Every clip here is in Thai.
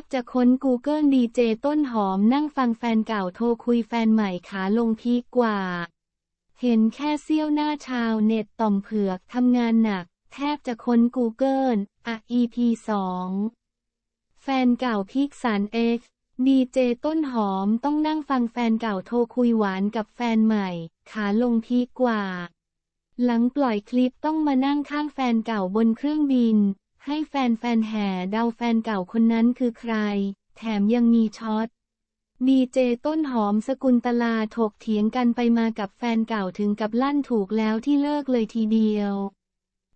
บจะค้น Google ดีเจต้นหอมนั่งฟังแฟนเก่าโทรคุยแฟนใหม่ขาลงพีกกว่า เห็นแค่เสี้ยวหน้าชาวเน็ตต่อมเผือกทำงานหนัก แทบจะค้น Google อะ EP 2 แฟนเก่าพิกสันเอ็กดีเจต้นหอมต้องนั่งฟังแฟนเก่าโทรคุยหวานกับแฟนใหม่ ขาลงพีกกว่า หลังปล่อยคลิปต้องมานั่งข้างแฟนเก่าบนเครื่องบิน ให้แฟนแฟนแห่เดาแฟนเก่าคนนั้นคือใคร แถมยังมีช็อตดีเจต้นหอมสกุลตลาถกเถียงกันไปมากับแฟนเก่าถึงกับลั่นถูกแล้วที่เลิกเลยทีเดียว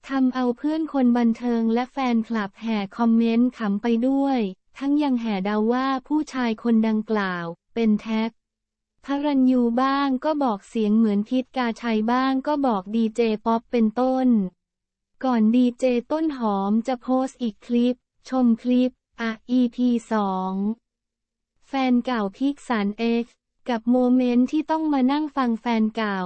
ทำเอาเพื่อนคนบันเทิงและแฟนคลับแห่คอมเมนต์ขำไปด้วย ทั้งยังแห่เดาว่าผู้ชายคนดังกล่าว เป็นแท็กพรัญยูบ้างก็บอกเสียงเหมือนพิษกาชัยบ้างก็บอกดีเจป๊อปเป็นต้น ก่อนดีเจต้นหอมจะโพสต์อีกคลิป ชมคลิป อะ EP 2 แฟนเก่าพิกสันเอ็กกับโมเมนต์ที่ต้องมานั่งฟังแฟนเก่า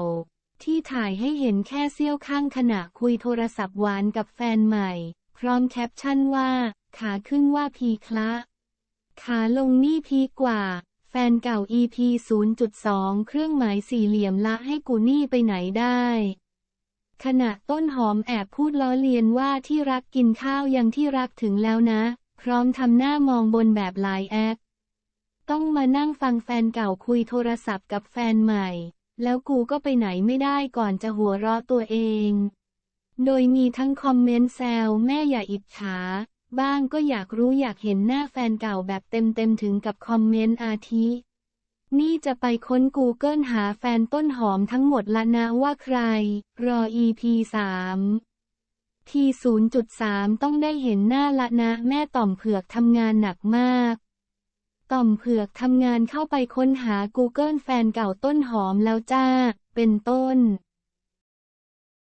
ที่ถ่ายให้เห็นแค่เสี้ยวข้างขณะคุยโทรศัพท์หวานกับแฟนใหม่ พร้อมแคปชั่นว่า ขาขึ้นว่าพีคละ ขาลงนี่พีกกว่า แฟนเก่า EP 0.2 เครื่องหมายสี่เหลี่ยมละให้กูนี่ไปไหนได้ ขณะต้นหอมแอบพูดล้อเลียนว่าที่รักกินข้าวยังที่รักถึงแล้วนะ พร้อมทำหน้ามองบนแบบไลน์แอคต้องมานั่งฟังแฟนเก่าคุยโทรศัพท์กับแฟนใหม่ แล้วกูก็ไปไหนไม่ได้ก่อนจะหัวเราะตัวเอง โดยมีทั้งคอมเมนต์แซวแม่อย่าอิจฉา บ้างก็อยากรู้อยากเห็นหน้าแฟนเก่าแบบเต็มๆถึงกับคอมเมนต์อาทิ นี่จะไปค้น Google หาแฟนต้นหอมทั้งหมดละนะว่าใคร รอ EP 3 ที0.3 ต้องได้เห็นหน้าละนะแม่ต่อมเผือกทำงานหนักมาก ต่อมเผือกทำงานเข้าไปค้นหา Google แฟนเก่าต้นหอมแล้วจ้า เป็นต้น